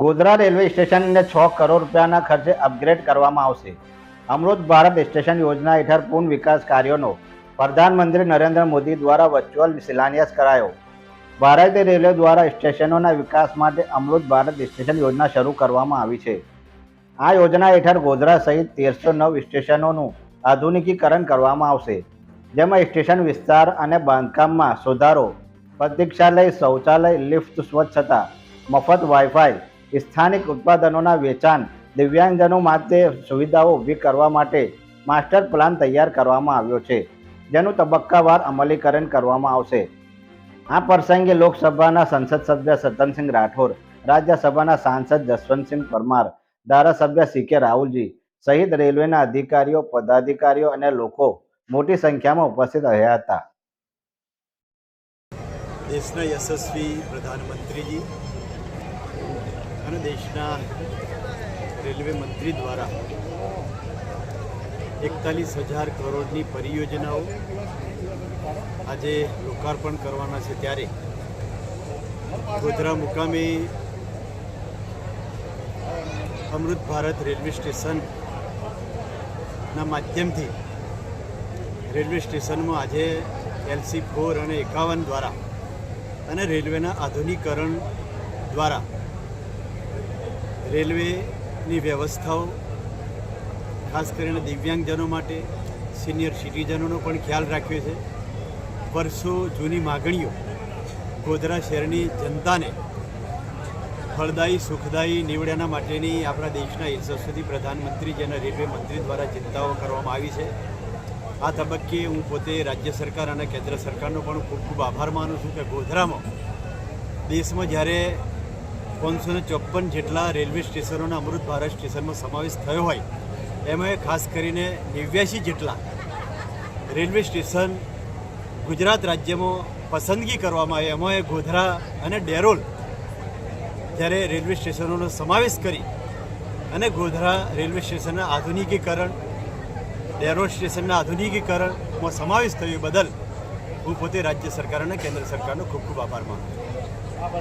Godhra railway સ્ટેશનને છ કરોડ રૂપિયાના ખર્ચે અપગ્રેડ કરવામાં આવશે. અમૃત ભારત સ્ટેશન યોજના હેઠળ પૂર્ણ વિકાસ કાર્યોનો પ્રધાનમંત્રી નરેન્દ્ર મોદી દ્વારા વર્ચ્યુઅલ શિલાન્યાસ કરાયો. ભારતીય રેલવે દ્વારા સ્ટેશનોના વિકાસ માટે અમૃત ભારત સ્ટેશન યોજના શરૂ કરવામાં આવી છે. આ યોજના હેઠળ ગોધરા સહિત તેરસો નવ સ્ટેશનોનું આધુનિકીકરણ કરવામાં આવશે. જેમાં સ્ટેશન વિસ્તાર અને બાંધકામમાં સુધારો, પ્રતીક્ષાલય, શૌચાલય, લિફ્ટ સ્વચ્છતા, મફત વાઈફાઈ સ્થાનિક ઉત્પાદનોના વેચાણ દિવ્યાંગજનો માટે સુવિધાઓ ઊભી કરવા માટે માસ્ટર પ્લાન તૈયાર કરવામાં આવ્યો છે, જેનું તબક્કાવાર અમલીકરણ કરવામાં આવશે. આ પ્રસંગે લોકસભાના સંસદ સભ્ય સતનસિંહ રાઠોડ રાજ્યસભાના સાંસદ જસવંતસિંહ પરમાર, ધારાસભ્ય સી કે રાહુલજી સહિત રેલવેના અધિકારીઓ, પદાધિકારીઓ અને લોકો મોટી સંખ્યામાં ઉપસ્થિત રહ્યા હતા. દેશના યશસ્વી પ્રધાનમંત્રીજી અને દેશના રેલવે મંત્રી દ્વારા એકતાલીસ હજાર કરોડની પરિયોજનાઓ આજે લોકાર્પણ કરવાના છે ત્યારે ગોધરા મુકામે અમૃત ભારત રેલવે સ્ટેશનના માધ્યમથી રેલવે સ્ટેશનમાં આજે એલસી ફોર અને એકાવન દ્વારા અને રેલવેના આધુનિકરણ દ્વારા રેલવેની વ્યવસ્થાઓ, ખાસ કરીને દિવ્યાંગજનો માટે, સિનિયર સિટીઝનોનો પણ ખ્યાલ રાખ્યો છે. વર્ષો જૂની માગણીઓ ગોધરા શહેરની જનતાને ફળદાયી, સુખદાયી નીવડ્યાના માટેની આપણા દેશના યશસ્વી પ્રધાનમંત્રી જેના રેલવે મંત્રી દ્વારા ચિંતાઓ કરવામાં આવી છે. આ તબક્કે હું પોતે રાજ્ય સરકાર અને કેન્દ્ર સરકારનો પણ ખૂબ ખૂબ આભાર માનું છું કે ગોધરામાં, દેશમાં જ્યારે પાંચસો ને ચોપન જેટલા રેલવે સ્ટેશનોના અમૃત ભારત સ્ટેશનમાં સમાવેશ થયો હોય, એમાં ખાસ કરીને નેવ્યાસી જેટલા રેલવે સ્ટેશન ગુજરાત રાજ્યમાં પસંદગી કરવામાં આવી એમાં ગોધરા અને ડેરોલ જ્યારે રેલવે સ્ટેશનોનો સમાવેશ કરી અને ગોધરા રેલવે સ્ટેશનના આધુનિકીકરણ, ડેરોલ સ્ટેશનના આધુનિકીકરણમાં સમાવેશ થયો બદલ હું પોતે રાજ્ય સરકાર અને કેન્દ્ર સરકારનો ખૂબ ખૂબ આભાર માનું છું.